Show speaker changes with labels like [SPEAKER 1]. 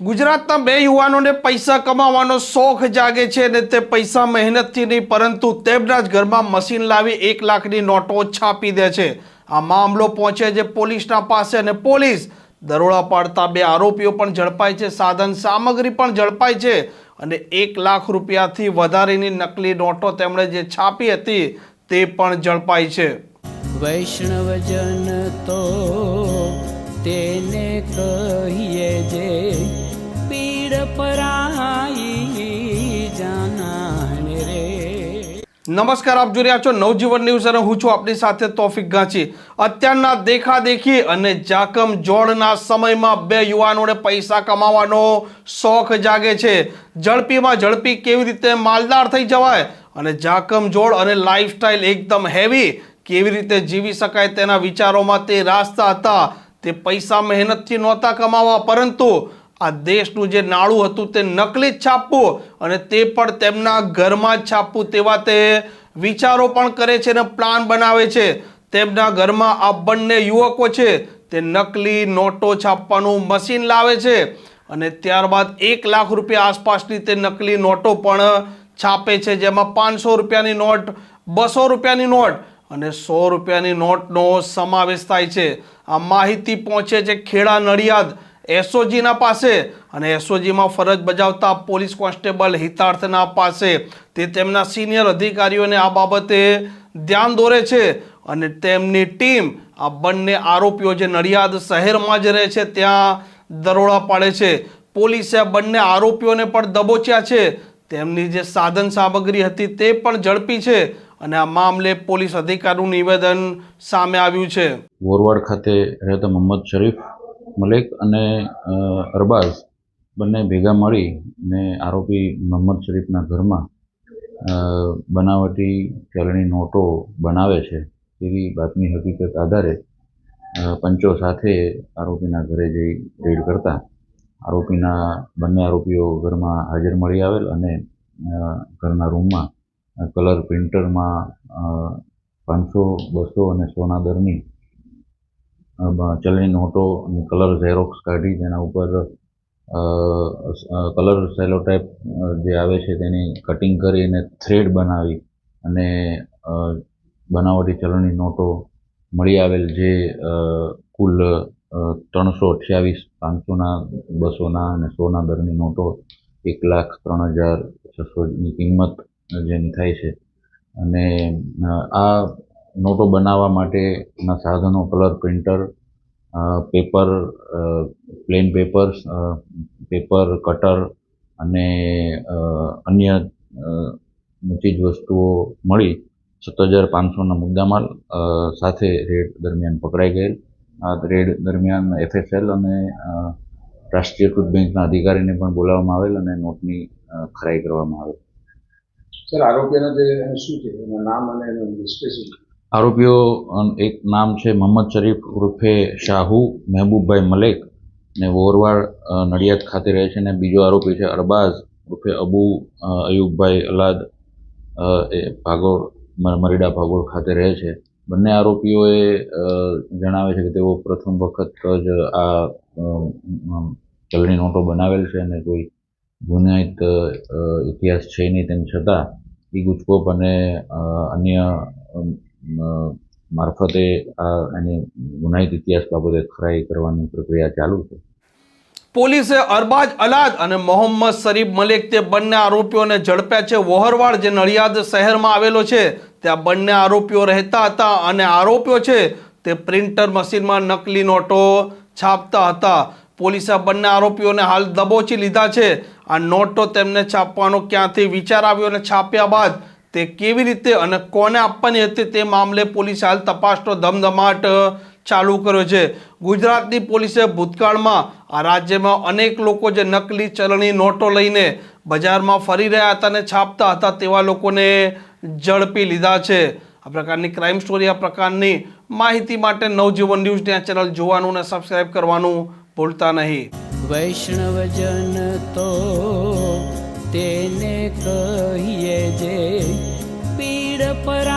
[SPEAKER 1] ગુજરાતના બે યુવાનોને પૈસા કમાવાનો શોખ જાગે છે અને તે પૈસા મહેનતથી નહીં, પરંતુ તેમના જ ઘરમાં મશીન લાવી એક લાખની નોટો છાપી દે છે. આ મામલો પહોંચે છે પોલીસના પાસે અને પોલીસ દરોડા પાડતા બે આરોપીઓ પણ ઝડપાય છે, સાધન સામગ્રી પણ ઝડપાય છે અને એક લાખ રૂપિયાથી વધારેની નકલી નોટો તેમણે જે છાપી હતી તે પણ ઝડપાય છે.
[SPEAKER 2] વૈષ્ણવજન તો તેને કહીએ જે
[SPEAKER 1] નમસ્કાર, આપ જોઈ રહ્યા છો નવજીવન ન્યૂઝ અને હું છું આપની સાથે તોફિક ગાંચી. અત્યારના દેખાદેખી અને જાકમ જોડના સમયમાં બે યુવાનોને પૈસા કમાવાનો શોખ જાગે છે. ઝડપીમાં ઝડપી કેવી રીતે માલદાર થઈ જવાય અને જાકમ જોડ અને લાઈફસ્ટાઈલ એકદમ હેવી કેવી રીતે જીવી શકાય તેના વિચારોમાં તે રાસ્તા હતા. તે પૈસા મહેનતથી નહોતા કમાવા, પરંતુ આ દેશનું જે નાણું હતું તે નકલી જ છાપવું અને તે પણ તેમના ઘરમાં જ છાપવું તેવા તે વિચારો પણ કરે છે અને પ્લાન બનાવે છે. તેમના ઘરમાં આ બંને યુવકો છે તે નકલી નોટો છાપવાનું મશીન લાવે છે અને ત્યારબાદ એક લાખ રૂપિયા આસપાસની તે નકલી નોટો પણ છાપે છે, જેમાં પાંચસો રૂપિયાની નોટ, બસો રૂપિયાની નોટ અને સો રૂપિયાની નોટનો સમાવેશ થાય છે. આ માહિતી પહોંચે છે ખેડા નડિયાદ એસઓજીના પાસે અને એસઓજીમાં ફરજ બજાવતા પોલીસ કોન્સ્ટેબલ હિતાર્થના પાસે તે તેમના સિનિયર અધિકારીઓને આ બાબતે ધ્યાન દોરે છે અને તેમની ટીમ આ બંને આરોપીઓ જે નડિયાદ શહેરમાં જ રહે છે, ત્યાં દરોડા પાડે છે. પોલીસે બંને આરોપીઓને પણ દબોચ્યા છે. તેમની જે સાધન સામગ્રી હતી તે પણ ઝડપી છે અને આ મામલે પોલીસ અધિકારીનું નિવેદન સામે આવ્યું છે.
[SPEAKER 3] વોરવાડ ખાતે રહેતા મોહમ્મદ શરીફ મલેક અને અરબાઝ બંને ભેગા મળી ને આરોપી મોહમ્મદ શરીફના ઘરમાં બનાવટી ચલણી નોટો બનાવે છે. તેવી બાતમી હકીકત આધારે પંચો સાથે આરોપીના ઘરે જઈ રેડ કરતા આરોપીના બંને આરોપીઓ ઘરમાં હાજર મળી આવેલ અને ઘરના રૂમમાં કલર પ્રિન્ટરમાં પાંચસો, બસો અને સોના દરની ચલણી નોટો અને કલર ઝેરોક્સ કાઢી તેના ઉપર કલર સેલો ટાઈપ જે આવે છે તેની કટિંગ કરી અને થ્રેડ બનાવી અને બનાવટી ચલણી નોટો મળી આવેલ જે કુલ ત્રણસો અઠ્યાવીસ, પાંચસોના, બસોના અને સોના દરની નોટો એક લાખ ત્રણ હજાર છસોની કિંમત જેની થાય છે. અને આ નોટો બનાવવા માટેના સાધનો, colour printer paper plain papers paper, cutter અને અન્ય ચીજ વસ્તુઓ મળી. સત્તર હજાર પાંચસોના મુદ્દામાલ સાથે રેડ દરમિયાન પકડાઈ ગયેલ. આ રેડ દરમિયાન એફએસએલ અને રાષ્ટ્રીયકૃત બેંકના અધિકારીને પણ બોલાવવામાં આવેલ અને નોટની ખરાઈ કરવામાં આવેલ.
[SPEAKER 4] સર, આરોપીના જે શું છે? એના નામ અને એનું
[SPEAKER 3] આરોપીઓ એક નામ છે મોહમ્મદ શરીફ ઉર્ફે શાહુ મહેબૂબભાઈ મલેક ને વોરવાડ નડિયાદ ખાતે રહે છે અને બીજો આરોપી છે અરબાઝ ઉર્ફે અબુ અયુબભાઈ અલાદ એ ભાગોળ મરીડા ભાગોળ ખાતે રહે છે. બંને આરોપીઓએ જણાવે છે કે તેઓ પ્રથમ વખત જ આ ચલણી નોટો બનાવેલ છે અને કોઈ ગુનાહિત ઇતિહાસ છે નહીં તેમ છતાં ઈ ગુજકોપ અને અન્ય મારફતે આ એની ગુનાહિત ઇતિહાસ બાબતે ખરાઈ કરવાની પ્રક્રિયા ચાલુ છે.
[SPEAKER 1] પોલીસે અરબાજ અલાદ અને મોહમ્મદ શરીફ મલિક તે બંને આરોપીઓને ઝડપ્યા છે. વોહરવાડ, જે નડિયાદ શહેરમાં આવેલો છે, ત્યાં બંને આરોપીઓ રહેતા હતા અને આરોપીઓ છે, તે પ્રિન્ટર મશીનમાં નકલી નોટો છાપતા હતા. પોલીસે બંને આરોપીઓને હાલ દબોચી લીધા છે. આ નોટો તેમને છાપવાનો ક્યાંથી વિચાર આવ્યો અને છાપ્યા બાદ તે કેવી રીતે અને કોને આપવાની હતી તે મામલે પોલીસે હાલ તપાસનો ધમધમાટ ચાલુ કર્યો છે. ગુજરાતની પોલીસે ભૂતકાળમાં આ રાજ્યમાં અનેક લોકો જે નકલી ચલણી નોટો લઈને બજારમાં ફરી રહ્યા હતા અને છાપતા હતા તેવા લોકોને ઝડપી લીધા છે. આ પ્રકારની ક્રાઇમ સ્ટોરી આ પ્રકારની માહિતી માટે નવજીવન ન્યૂઝની આ ચેનલ જોવાનું અને સબસ્ક્રાઇબ કરવાનું ભૂલતા નહીં.
[SPEAKER 2] વૈષ્ણવજન તો તેને કહીએ જે પીડ પરાઈ